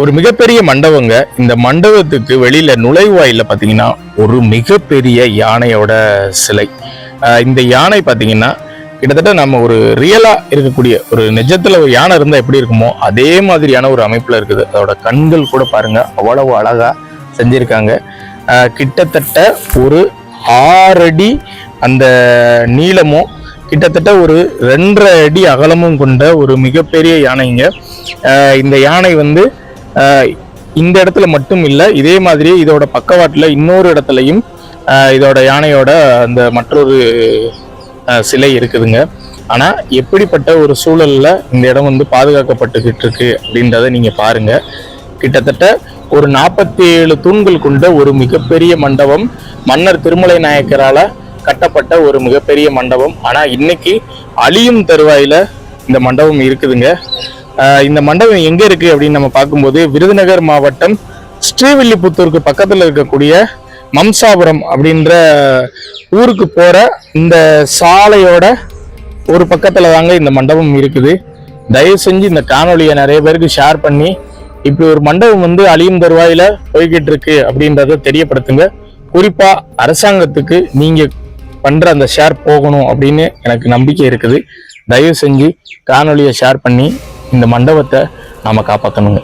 ஒரு மிகப்பெரிய மண்டபங்க. இந்த மண்டபத்துக்கு வெளியில நுழைவாயில பாத்தீங்கன்னா ஒரு மிகப்பெரிய யானையோட சிலை. இந்த யானை பாத்தீங்கன்னா கிட்டத்தட்ட நம்ம ஒரு ரியலா இருக்கக்கூடிய ஒரு நிஜத்துல ஒரு யானை இருந்தா எப்படி இருக்குமோ அதே மாதிரியான ஒரு அமைப்புல இருக்குது. அதோட கண்கள் கூட பாருங்க அவ்வளவு அழகா செஞ்சிருக்காங்க. கிட்டத்தட்ட ஒரு ஆறடி அந்த நீளமும் கிட்டத்தட்ட ஒரு ரெண்டரை அடி அகலமும் கொண்ட ஒரு மிகப்பெரிய யானைங்க. இந்த யானை வந்து இந்த இடத்துல மட்டும் இல்லை இதே மாதிரி இதோட பக்கவாட்டில் இன்னொரு இடத்துலையும் இதோட யானையோட அந்த மற்றொரு சிலை இருக்குதுங்க. ஆனால் எப்படிப்பட்ட ஒரு சூழலில் இந்த இடம் வந்து பாதுகாக்கப்பட்டுக்கிட்டு இருக்கு அப்படின்றத நீங்கள் பாருங்க. கிட்டத்தட்ட ஒரு நாற்பத்தி ஏழு தூண்கள் கொண்ட ஒரு மிகப்பெரிய மண்டபம் மன்னர் திருமலை நாயக்கரால் கட்டப்பட்ட ஒரு மிகப்பெரிய மண்டபம். ஆனால் இன்னைக்கு அழியும் தருவாயில இந்த மண்டபம் இருக்குதுங்க. இந்த மண்டபம் எங்க இருக்கு அப்படின்னு நம்ம பார்க்கும்போது விருதுநகர் மாவட்டம் ஸ்ரீவில்லிபுத்தூருக்கு பக்கத்துல இருக்கக்கூடிய மம்சாபுரம் அப்படின்ற ஊருக்கு போற இந்த சாலையோட ஒரு பக்கத்துல தாங்க இந்த மண்டபம் இருக்குது. தயவு செஞ்சு இந்த காணொலியை நிறைய பேருக்கு ஷேர் பண்ணி இப்படி ஒரு மண்டபம் வந்து அழியும் தருவாயில போய்கிட்டு இருக்கு அப்படின்றத தெரியப்படுத்துங்க. குறிப்பா அரசாங்கத்துக்கு நீங்க பண்ற அந்த ஷேர் போகணும் அப்படின்னு எனக்கு நம்பிக்கை இருக்குது. தயவு செஞ்சு காணொலியை ஷேர் பண்ணி இந்த மண்டபத்தை நாம காப்பாற்றணுங்க